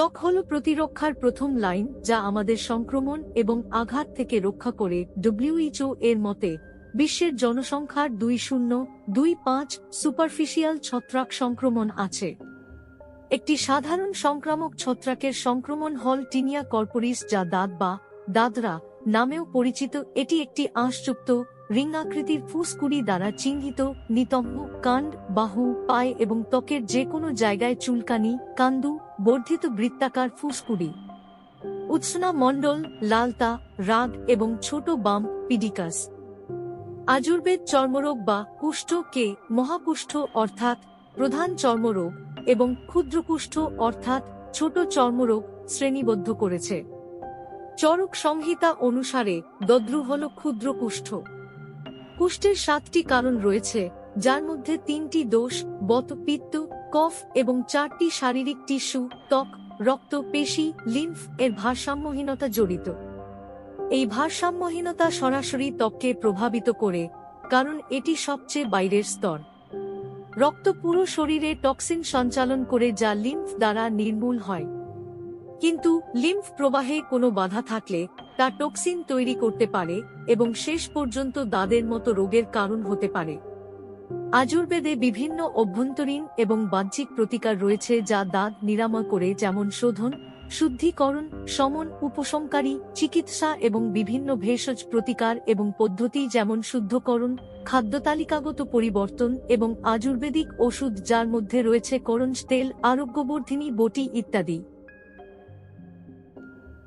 ত্বক হল প্রতিরক্ষার প্রথম লাইন, যা আমাদের সংক্রমণ এবং আঘাত থেকে রক্ষা করে। ডব্লিউইচও এর মতে, বিশ্বের জনসংখ্যার দুই শূন্য, দুই পাঁচ সুপারফিশিয়াল ছত্রাক সংক্রমণ আছে। একটি সাধারণ সংক্রামক ছত্রাকের সংক্রমণ হল টিনিয়া কর্পোরিস, যা দাঁত বা দাদরা নামেও পরিচিত। এটি একটি আঁশযুক্ত রিং আকৃতির ফুসকুড়ি দ্বারা চিহ্নিত, নিতম্ব, কাণ্ড, বাহু, পায়ে এবং ত্বকের যে কোনো জায়গায় চুলকানি, কান্দু, বর্ধিত বৃত্তাকার ফুসকুড়ি। উৎসনা মণ্ডল, লালতা, রাগ এবং ছোট বাম, পিডিকাস। আজুর্বেদ চর্মরোগ বা কুষ্ঠ কে মহাকুষ্ঠ অর্থাৎ প্রধান চর্মরোগ এবং ক্ষুদ্রকুষ্ঠ অর্থাৎ ছোট চর্মরোগ শ্রেণীবদ্ধ করেছে। চরক সংহিতা অনুসারে দদ্রু হল ক্ষুদ্র কুষ্ঠ কুষ্ঠের সাতটি কারণ রয়েছে, যার মধ্যে তিনটি দোষ বত পিত্ত কফ এবং চারটি শারীরিক টিস্যু, ত্বক, রক্ত, পেশি, লিম্ফ এর ভারসাম্যহীনতা জড়িত। এই ভারসাম্যহীনতা সরাসরি ত্বককে প্রভাবিত করে, কারণ এটি সবচেয়ে বাইরের স্তর। রক্ত পুরো শরীরে টক্সিন সঞ্চালন করে যা লিম্ফ দ্বারা নির্মূল হয়। কিন্তু লিম্ফ প্রবাহে কোনো বাধা থাকলে তা টক্সিন তৈরি করতে পারে এবং শেষ পর্যন্ত দাঁদের মতো রোগের কারণ হতে পারে। আজুর্বেদে বিভিন্ন অভ্যন্তরীণ এবং বাহ্যিক প্রতিকার রয়েছে যা দাঁত নিরাময় করে, যেমন শোধন, শুদ্ধিকরণ, সমন উপশমকারী চিকিৎসা এবং বিভিন্ন ভেষজ প্রতিকার এবং পদ্ধতি যেমন শুদ্ধকরণ খাদ্যতালিকাগত পরিবর্তন এবং আজুর্বেদিক ওষুধ, যার মধ্যে রয়েছে করঞ্জ তেল, আরোগ্যবর্ধিনী বটি ইত্যাদি।